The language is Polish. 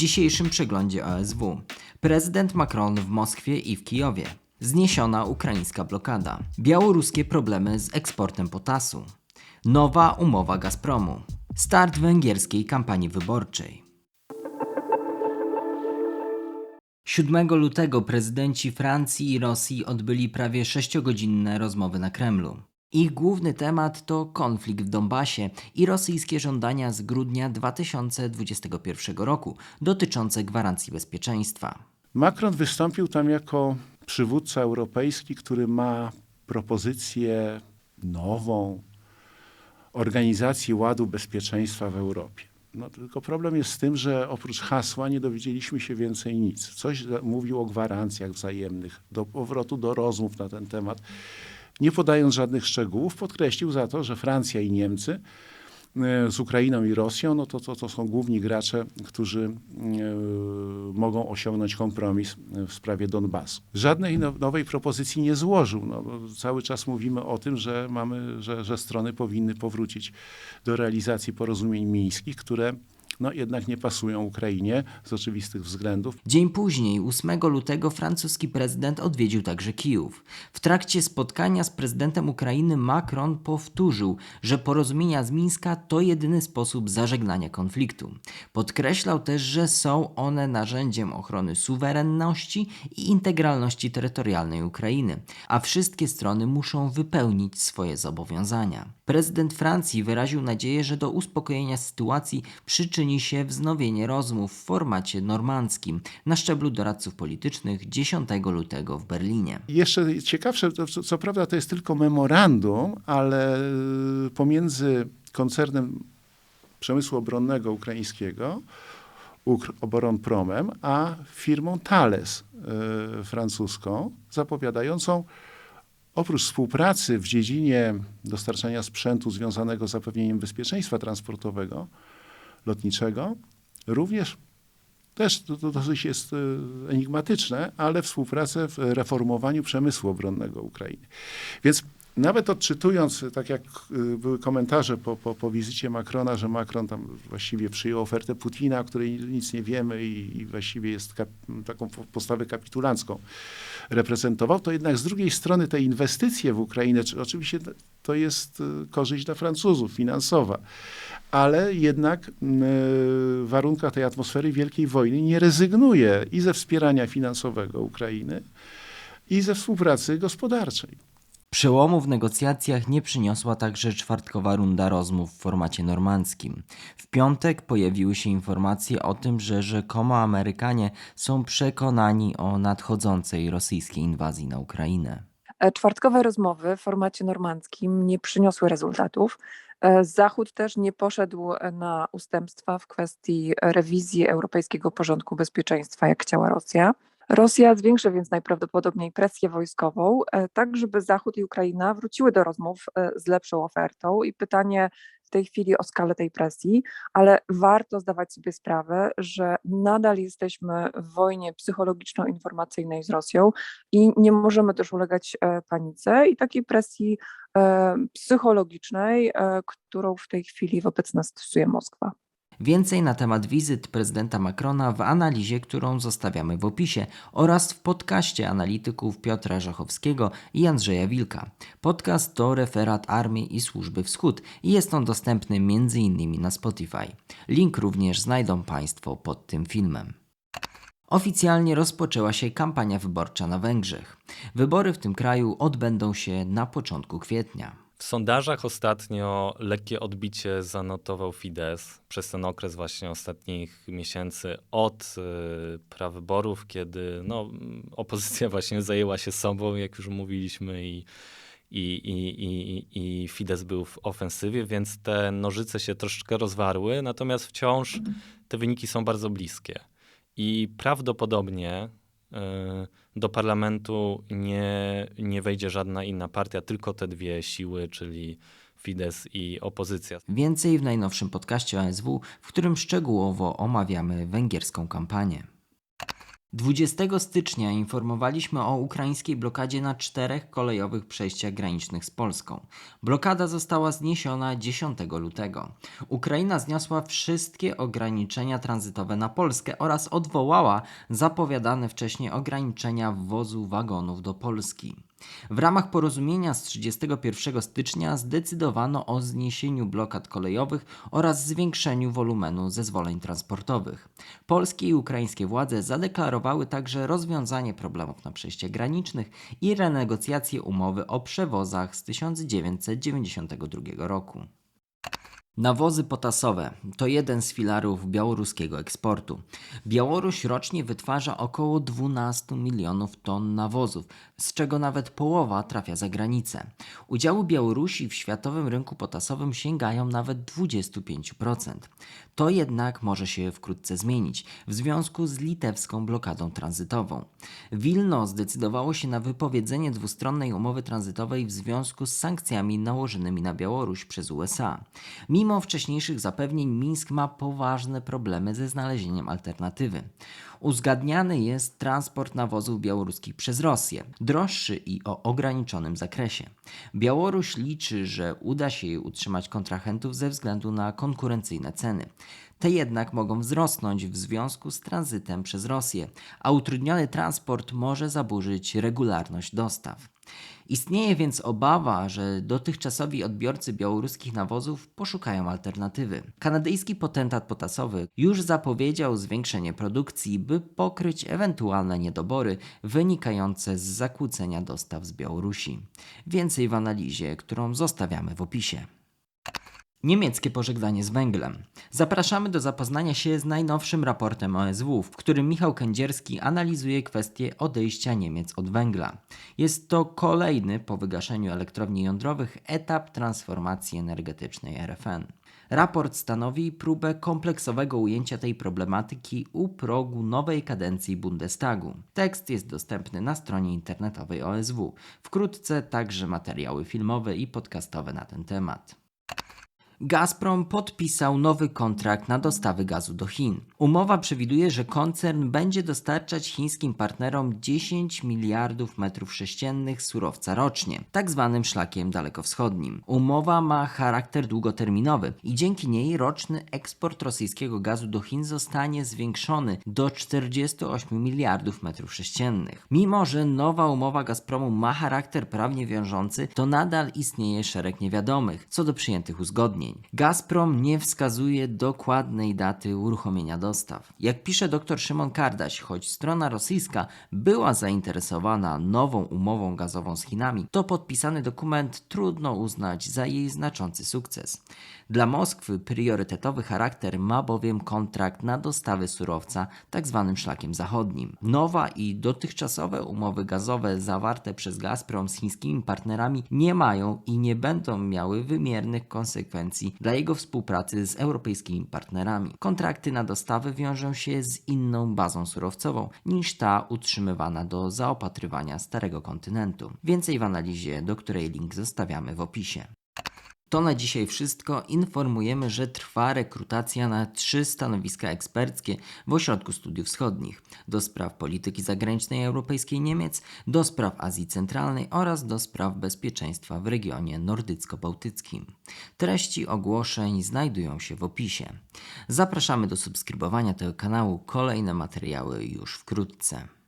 dzisiejszym przeglądzie OSW. Prezydent Macron w Moskwie i w Kijowie. Zniesiona ukraińska blokada. Białoruskie problemy z eksportem potasu. Nowa umowa Gazpromu. Start węgierskiej kampanii wyborczej. 7 lutego prezydenci Francji i Rosji odbyli prawie 6-godzinne rozmowy na Kremlu. Ich główny temat to konflikt w Donbasie i rosyjskie żądania z grudnia 2021 roku dotyczące gwarancji bezpieczeństwa. Macron wystąpił tam jako przywódca europejski, który ma propozycję nową organizacji ładu bezpieczeństwa w Europie. No, tylko problem jest z tym, że oprócz hasła nie dowiedzieliśmy się więcej nic. Coś mówił o gwarancjach wzajemnych, do powrotu do rozmów na ten temat. Nie podając żadnych szczegółów, podkreślił za to, że Francja i Niemcy e, z Ukrainą i Rosją, no to, to, to są główni gracze, którzy e, mogą osiągnąć kompromis w sprawie Donbasu. Żadnej now- nowej propozycji nie złożył. No, cały czas mówimy o tym, że, mamy, że, że strony powinny powrócić do realizacji porozumień mińskich, które no, jednak nie pasują Ukrainie z oczywistych względów. Dzień później, 8 lutego, francuski prezydent odwiedził także Kijów. W trakcie spotkania z prezydentem Ukrainy Macron powtórzył, że porozumienia z Mińska to jedyny sposób zażegnania konfliktu. Podkreślał też, że są one narzędziem ochrony suwerenności i integralności terytorialnej Ukrainy, a wszystkie strony muszą wypełnić swoje zobowiązania. Prezydent Francji wyraził nadzieję, że do uspokojenia sytuacji przyczyni się wznowienie rozmów w formacie normandzkim na szczeblu doradców politycznych 10 lutego w Berlinie. Jeszcze ciekawsze, co, co prawda to jest tylko memorandum, ale y, pomiędzy koncernem przemysłu obronnego ukraińskiego, Ukroboronpromem, a firmą Thales y, francuską, zapowiadającą oprócz współpracy w dziedzinie dostarczania sprzętu związanego z zapewnieniem bezpieczeństwa transportowego, lotniczego, również też to, to dosyć jest e, enigmatyczne, ale współpracę w reformowaniu przemysłu obronnego Ukrainy. Więc nawet odczytując, tak jak y, były komentarze po, po, po wizycie Macrona, że Macron tam właściwie przyjął ofertę Putina, o której nic nie wiemy i, i właściwie jest kap, taką po- postawę kapitulancką reprezentował, to jednak z drugiej strony te inwestycje w Ukrainę, czy oczywiście to jest y, korzyść dla Francuzów finansowa, ale jednak y, w warunkach tej atmosfery wielkiej wojny nie rezygnuje i ze wspierania finansowego Ukrainy, i ze współpracy gospodarczej. Przełomu w negocjacjach nie przyniosła także czwartkowa runda rozmów w formacie normandzkim. W piątek pojawiły się informacje o tym, że rzekomo Amerykanie są przekonani o nadchodzącej rosyjskiej inwazji na Ukrainę. E, Czwartkowe rozmowy w formacie normandzkim nie przyniosły rezultatów. E, Zachód też nie poszedł e, na ustępstwa w kwestii rewizji europejskiego porządku bezpieczeństwa, jak chciała Rosja. Rosja zwiększy więc najprawdopodobniej presję wojskową, e, tak żeby Zachód i Ukraina wróciły do rozmów e, z lepszą ofertą. I pytanie w tej chwili o skalę tej presji, ale warto zdawać sobie sprawę, że nadal jesteśmy w wojnie psychologiczno-informacyjnej z Rosją i nie możemy też ulegać e, panice i takiej presji psychologicznej, którą w tej chwili wobec nas stosuje Moskwa. Więcej na temat wizyt prezydenta Macrona w analizie, którą zostawiamy w opisie oraz w podcaście analityków Piotra Żachowskiego i Andrzeja Wilka. Podcast to referat Armii i Służby Wschód i jest on dostępny m.in. na Spotify. Link również znajdą Państwo pod tym filmem. Oficjalnie rozpoczęła się kampania wyborcza na Węgrzech. Wybory w tym kraju odbędą się na początku kwietnia. W sondażach ostatnio lekkie odbicie zanotował Fidesz przez ten okres właśnie ostatnich miesięcy od y, prawyborów, kiedy no, opozycja właśnie zajęła się sobą, jak już mówiliśmy, i, i, i, i, i Fidesz był w ofensywie, więc te nożyce się troszeczkę rozwarły, natomiast wciąż te wyniki są bardzo bliskie. I prawdopodobnie do parlamentu nie, nie wejdzie żadna inna partia, tylko te dwie siły, czyli Fidesz i opozycja. Więcej w najnowszym podcaście OSW, w którym szczegółowo omawiamy węgierską kampanię. 20 stycznia informowaliśmy o ukraińskiej blokadzie na czterech kolejowych przejściach granicznych z Polską. Blokada została zniesiona 10 lutego. Ukraina zniosła wszystkie ograniczenia tranzytowe na Polskę oraz odwołała zapowiadane wcześniej ograniczenia wwozu wagonów do Polski. W ramach porozumienia z 31 stycznia zdecydowano o zniesieniu blokad kolejowych oraz zwiększeniu wolumenu zezwoleń transportowych. Polskie i ukraińskie władze zadeklarowały także rozwiązanie problemów na przejściach granicznych i renegocjację umowy o przewozach z 1992 roku. Nawozy potasowe to jeden z filarów białoruskiego eksportu. Białoruś rocznie wytwarza około 12 milionów ton nawozów, z czego nawet połowa trafia za granicę. Udziały Białorusi w światowym rynku potasowym sięgają nawet 25%. To jednak może się wkrótce zmienić w związku z litewską blokadą tranzytową. Wilno zdecydowało się na wypowiedzenie dwustronnej umowy tranzytowej w związku z sankcjami nałożonymi na Białoruś przez USA. Mimo wcześniejszych zapewnień Mińsk ma poważne problemy ze znalezieniem alternatywy. Uzgadniany jest transport nawozów białoruskich przez Rosję, droższy i o ograniczonym zakresie. Białoruś liczy, że uda się jej utrzymać kontrahentów ze względu na konkurencyjne ceny. Te jednak mogą wzrosnąć w związku z tranzytem przez Rosję, a utrudniony transport może zaburzyć regularność dostaw. Istnieje więc obawa, że dotychczasowi odbiorcy białoruskich nawozów poszukają alternatywy. Kanadyjski potentat potasowy już zapowiedział zwiększenie produkcji, by pokryć ewentualne niedobory wynikające z zakłócenia dostaw z Białorusi. Więcej w analizie, którą zostawiamy w opisie. Niemieckie pożegnanie z węglem. Zapraszamy do zapoznania się z najnowszym raportem OSW, w którym Michał Kędzierski analizuje kwestię odejścia Niemiec od węgla. Jest to kolejny po wygaszeniu elektrowni jądrowych etap transformacji energetycznej RFN. Raport stanowi próbę kompleksowego ujęcia tej problematyki u progu nowej kadencji Bundestagu. Tekst jest dostępny na stronie internetowej OSW. Wkrótce także materiały filmowe i podcastowe na ten temat. Gazprom podpisał nowy kontrakt na dostawy gazu do Chin. Umowa przewiduje, że koncern będzie dostarczać chińskim partnerom 10 miliardów metrów sześciennych surowca rocznie, tak zwanym szlakiem dalekowschodnim. Umowa ma charakter długoterminowy i dzięki niej roczny eksport rosyjskiego gazu do Chin zostanie zwiększony do 48 miliardów metrów sześciennych. Mimo, że nowa umowa Gazpromu ma charakter prawnie wiążący, to nadal istnieje szereg niewiadomych co do przyjętych uzgodnień. Gazprom nie wskazuje dokładnej daty uruchomienia dostaw. Jak pisze dr Szymon Kardaś, choć strona rosyjska była zainteresowana nową umową gazową z Chinami, to podpisany dokument trudno uznać za jej znaczący sukces. Dla Moskwy priorytetowy charakter ma bowiem kontrakt na dostawy surowca tzw. szlakiem zachodnim. Nowa i dotychczasowe umowy gazowe zawarte przez Gazprom z chińskimi partnerami nie mają i nie będą miały wymiernych konsekwencji dla jego współpracy z europejskimi partnerami. Kontrakty na dostawy wiążą się z inną bazą surowcową niż ta utrzymywana do zaopatrywania starego kontynentu. Więcej w analizie, do której link zostawiamy w opisie. To na dzisiaj wszystko. Informujemy, że trwa rekrutacja na trzy stanowiska eksperckie w Ośrodku Studiów Wschodnich do spraw polityki zagranicznej europejskiej Niemiec, do spraw Azji Centralnej oraz do spraw bezpieczeństwa w regionie nordycko-bałtyckim. Treści ogłoszeń znajdują się w opisie. Zapraszamy do subskrybowania tego kanału. Kolejne materiały już wkrótce.